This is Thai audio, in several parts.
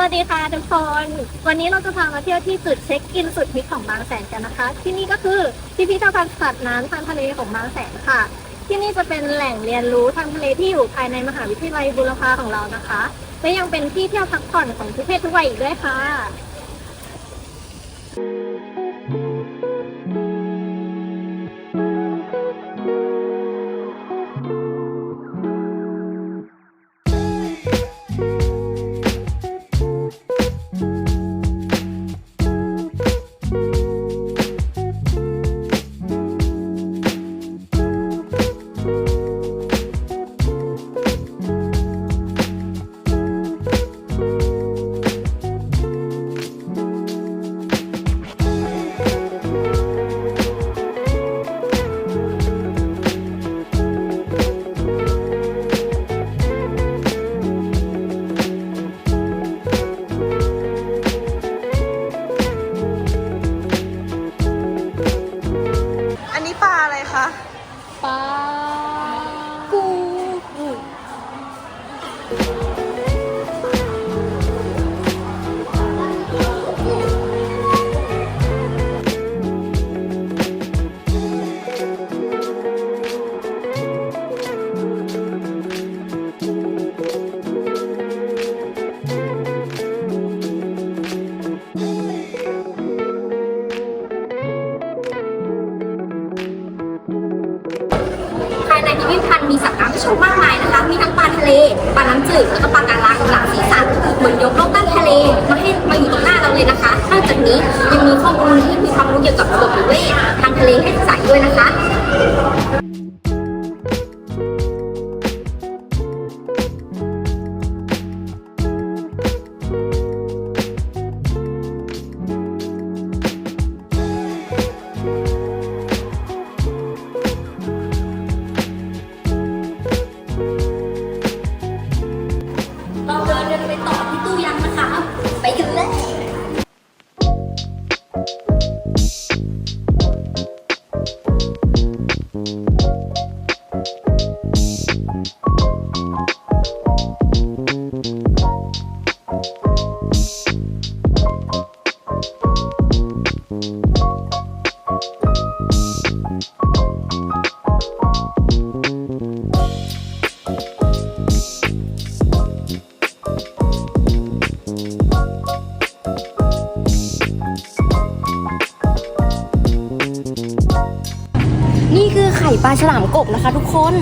วัสดีค่ะทุกคน วันนี้เราจะพามาเที่ยวที่จุดเช็คอินสุดฮิตของบางแสนกันนะคะ ที่นี่ก็คือพิพิธภัณฑ์สัตว์น้ำทางทะเลของบางแสนค่ะ ที่นี่จะเป็นแหล่งเรียนรู้ทางทะเลที่อยู่ภายในมหาวิทยาลัยบุรพาของเรานะคะ และยังเป็นที่เที่ยวพักผ่อนของทุกเพศทุกวัยอีกด้วยค่ะ ปล พิพันธ์มีสัตว์น้ำให้ชมมากมายนะคะ มีทั้งปลาทะเล ปลาน้ำจืด แล้วก็ปลาการังหลากสีสันเหมือนยกโลกใต้ทะเล มาให้มาอยู่ตรงหน้าเราเลยนะคะ นอกจากนี้ยังมีข้อมูลที่มีความรู้เกี่ยวกับระบบนิเวศทางทะเลให้ศึกษาด้วยนะคะ ปลาฉลามกบนะคะ ทุกคน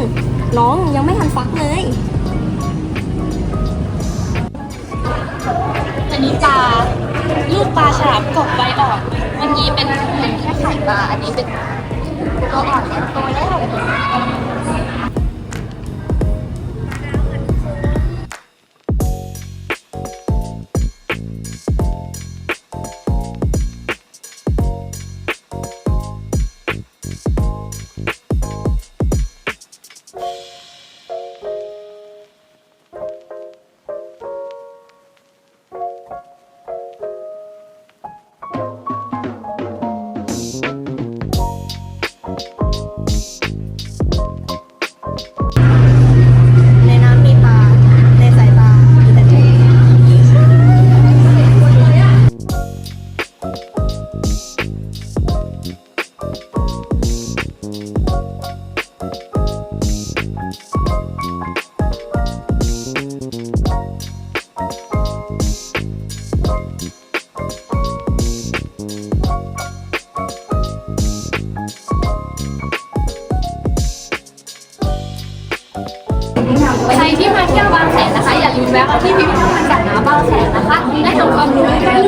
น้องยังไม่ทันฟักเลย อันนี้ปลาลูกปลาฉลามกบใบอ่อนวันนี้เป็นเป็นแค่ไข่ปลา อันนี้เป็นตัวอ่อนตัวแรก นนะคะอย่าลืมแวะมาที่พิพิธภัณฑ์สัตว์น้ำบางแสนนะคะได้ทำความรู้ได้รูปส